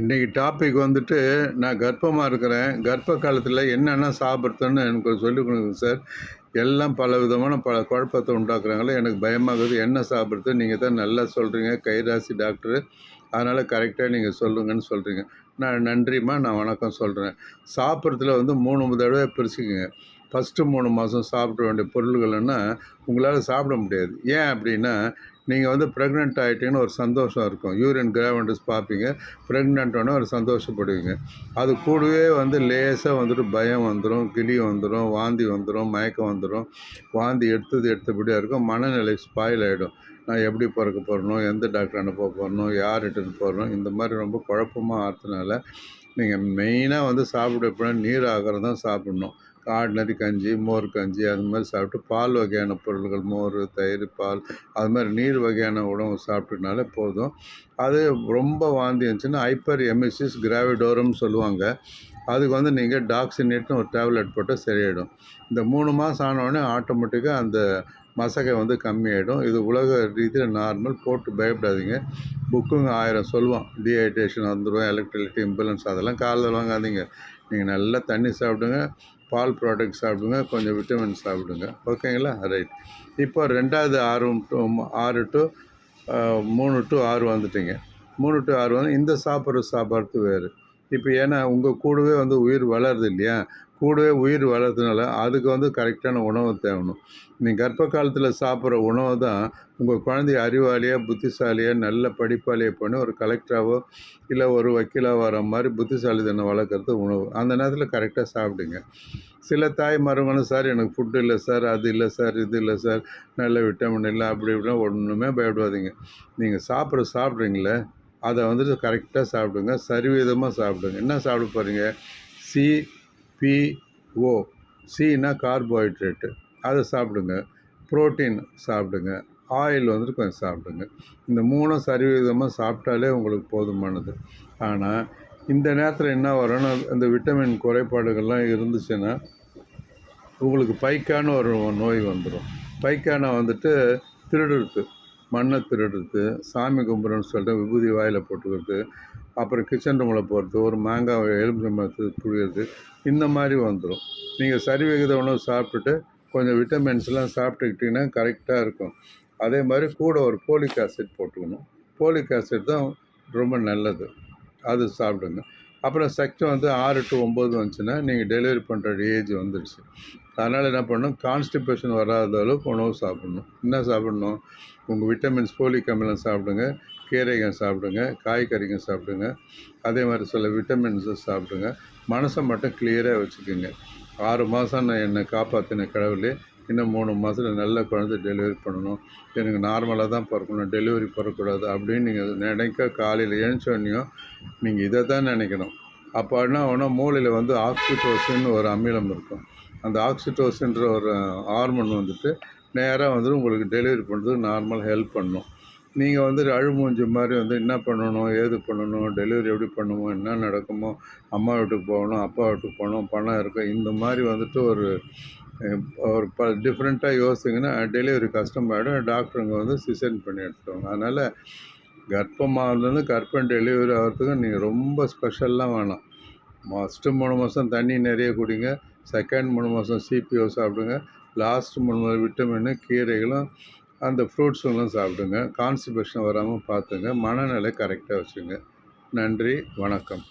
இன்றைக்கி டாபிக் வந்துட்டு நான் கர்ப்பமாக இருக்கிறேன். கர்ப்ப காலத்தில் என்னென்ன சாப்பிட்றதுன்னு எனக்கு கொஞ்சம் சொல்லிக் கொடுங்க சார் எல்லாம் பல விதமான பல குழப்பத்தை உண்டாக்குறாங்களே எனக்கு பயமாகுது என்ன சாப்பிட்றது? நீங்கள் தான் நல்லா சொல்கிறீங்க கைராசி டாக்டரு அதனால் கரெக்டாக நீங்கள் சொல்லுங்கன்னு சொல்கிறீங்க நான் நன்றிம்மா நான் வணக்கம் சொல்கிறேன் சாப்பிட்றதுல வந்து மூணு தடவை பிரிச்சுக்குங்க. ஃபஸ்ட்டு மூணு மாதம் சாப்பிட வேண்டிய பொருள்கள்னா உங்களால் சாப்பிட முடியாது. ஏன் அப்படின்னா நீங்கள் வந்து ப்ரெக்னென்ட் ஆகிட்டீங்கன்னு ஒரு சந்தோஷம் இருக்கும். யூரின் கிராவண்டஸ் பார்ப்பீங்க. ப்ரெக்னென்ட்டோன்னே ஒரு சந்தோஷப்படுவீங்க. அது கூடவே வந்து லேசாக வந்துட்டு பயம் வந்துடும் கிளி வந்துடும் வாந்தி வந்துடும் மயக்கம் வந்துடும் வாந்தி எடுத்தது எடுத்தபடியாக இருக்கும். மனநிலை ஸ்பாயில் ஆகிடும் நான் எப்படி பிறக்க போகிறணும் எந்த டாக்டர் அனுப்ப போகிறனோ யார் இட்டுன்னு போகிறனோ இந்த மாதிரி ரொம்ப குழப்பமாக ஆகிறதுனால நீங்கள் மெயினாக வந்து சாப்பிட எப்படின்னா நீர் ஆகாரம் தான் சாப்பிட்ணும். ஆர்டினரி கஞ்சி மோர் கஞ்சி அது மாதிரி சாப்பிட்டு பால் வகையான பொருள்கள் மோர் தயிர் பால் அது மாதிரி நீர் வகையான உணவு சாப்பிட்டனாலே போதும். அது ரொம்ப வாந்தி இருந்துச்சுன்னா ஹைப்பர் எமிசிஸ் கிராவிடோரம்னு சொல்லுவாங்க. அதுக்கு வந்து நீங்கள் டாக்ஸினேட்னு ஒரு டேப்லெட் போட்டால் சரியாயிடும். இந்த மூணு மாதம் ஆனவுடனே ஆட்டோமேட்டிக்காக அந்த மசகை வந்து கம்மியாயிடும். இது உலக ரீதியில் நார்மல் போட்டு பயப்படாதீங்க. புக்குங்க ஆயிரம் சொல்லுவோம் டீஹைட்ரேஷன் வந்துடும் எலக்ட்ரிலிட்டி இம்பலன்ஸ் அதெல்லாம் காலையில் வாங்காதீங்க. நீங்கள் நல்லா தண்ணி சாப்பிடுங்க. பால் ப்ராடக்ட் சாப்பிடுங்க கொஞ்சம் விட்டமின் சாப்பிடுங்க. ஓகேங்களா ரைட் இப்போ ரெண்டாவது ஆறு டு ஆறு டு மூணு டு ஆறு வந்துட்டீங்க. மூணு டு ஆறு வந்து இந்த சாப்பிட்ற சாப்பாடு வேறு. இப்போ ஏன்னா உங்கள் கூடவே வந்து உயிர் வளருது இல்லையா? கூடவே உயிர் வளர்றதுனால அதுக்கு வந்து கரெக்டான உணவு தேவணும். நீங்கள் கர்ப்ப காலத்தில் சாப்பிட்ற உணவு தான் உங்கள் குழந்தைய அறிவாளியாக புத்திசாலியாக நல்ல படிப்பாளியாக பண்ணி ஒரு கலெக்டராகவோ இல்லை ஒரு வக்கீலாக வர மாதிரி புத்திசாலித்தனம் வளர்க்குறது உணவு. அந்த நேரத்தில் கரெக்டாக சாப்பிடுங்க. சில தாய் மருமகளும் சார் எனக்கு ஃபுட்டு இல்லை சார். அது இல்லை சார். இது இல்லை சார். நல்ல விட்டமின் இல்லை. அப்படி இப்படின்னா ஒன்றுமே பயப்படாதீங்க. நீங்கள் சாப்பிட்ற சாப்பிட்றீங்களே அதை வந்துட்டு கரெக்டாக சாப்பிடுங்க சரிவிதமாக சாப்பிடுங்க. என்ன சாப்பிட போகிறீங்க சிபிஓ சின்னா கார்போஹைட்ரேட்டு அதை சாப்பிடுங்க. ப்ரோட்டீன் சாப்பிடுங்க. ஆயில் வந்துட்டு கொஞ்சம் சாப்பிடுங்க. இந்த மூணும் சரிவிதமாக சாப்பிட்டாலே உங்களுக்கு போதுமானது. ஆனால் இந்த நேரத்தில் என்ன வரும்னா இந்த விட்டமின் குறைபாடுகள்லாம் இருந்துச்சுன்னா உங்களுக்கு பைக்கான ஒரு நோய் வந்துடும் பைக்கானா வந்துட்டு திருடுறது. மண்ணை திருடுறது சாமி கும்பிட்றன்னு சொல்லிட்டு விபூதி வாயில் போட்டுக்கிறது அப்புறம் கிச்சன் ரூமில் போகிறது ஒரு மாங்காய் எலும்பு மரத்து புழியிறது இந்த மாதிரி வந்துடும் நீங்கள் சரி விகித உணவு சாப்பிட்டுட்டு கொஞ்சம் விட்டமின்ஸ்லாம் சாப்பிட்டுக்கிட்டிங்கன்னா கரெக்டாக இருக்கும். அதே மாதிரி கூட ஒரு போலிக் ஆசிட் போட்டுக்கணும். போலிக் ஆசிட் தான் ரொம்ப நல்லது. அது சாப்பிடுங்க. அப்புறம் சக்தி வந்து ஆறு டு ஒம்பது வந்துச்சுன்னா நீங்கள் டெலிவரி பண்ணுற ஏஜ் வந்துடுச்சு அதனால் என்ன பண்ணணும்? கான்ஸ்டிபேஷன் வராத அளவுக்கு உணவு சாப்பிட்ணும். என்ன சாப்பிட்ணும்? உங்கள் விட்டமின்ஸ் போலிக் அமிலம் சாப்பிடுங்க கீரைகள் சாப்பிடுங்க காய்கறிகள் சாப்பிடுங்க. அதே மாதிரி சில விட்டமின்ஸை சாப்பிடுங்க. மனசை மட்டும் கிளியராக வச்சுக்கோங்க. ஆறு மாதம் நான் என்னை காப்பாற்றின கடவுளே இன்னும் மூணு மாதத்தில் நல்ல குழந்தை டெலிவரி பண்ணணும். எனக்கு நார்மலாக தான் பிறக்கணும் டெலிவரி பிறக்கக்கூடாது அப்படின்னு நீங்கள் நினைக்க காலையில் எழுந்தோடனையும் நீங்கள் இதை தான் நினைக்கணும். அப்போ என்ன ஒன்றும் மூளையில் வந்து ஆக்சிடோசின் ஒரு அமிலம் இருக்கும். அந்த ஆக்சிடோசின்ற ஒரு ஹார்மோன் வந்துட்டு நேராக வந்துட்டு உங்களுக்கு டெலிவரி பண்ணுறதுக்கு நார்மல் ஹெல்ப் பண்ணும். நீங்கள் வந்து அழுமூஞ்சி மாதிரி வந்து என்ன பண்ணணும் ஏது பண்ணணும் டெலிவரி எப்படி பண்ணுமோ என்ன நடக்குமோ அம்மா வீட்டுக்கு போகணும் அப்பா வீட்டுக்கு போகணும் பணம் இருக்கும் இந்த மாதிரி வந்துட்டு ஒரு ஒரு ப டிஃப்ரெண்ட்டாக யோசிச்சிங்கன்னா டெலிவரி கஷ்டமாயிடும் டாக்டருங்க வந்து சிசன் பண்ணி எடுத்துருவாங்க அதனால் கர்ப்பமாகலேருந்து கர்ப்பம் டெலிவரி ஆகிறதுக்கு நீங்கள் ரொம்ப ஸ்பெஷல்லாம் வேணாம். ஃபஸ்ட்டு மூணு மாதம் தண்ணி நிறைய குடிங்க. செகண்ட் மூணு மாதம் சிபிஓ சாப்பிடுங்க. லாஸ்ட் மூணு மாதம் விட்டமின்னு கீரைகளும் அந்த ஃப்ரூட்ஸுங்களும் சாப்பிடுங்க. கான்ஸ்டிபேஷன் வராமல் பார்த்துங்க. மனநிலை கரெக்டாக வச்சுங்க. நன்றி வணக்கம்.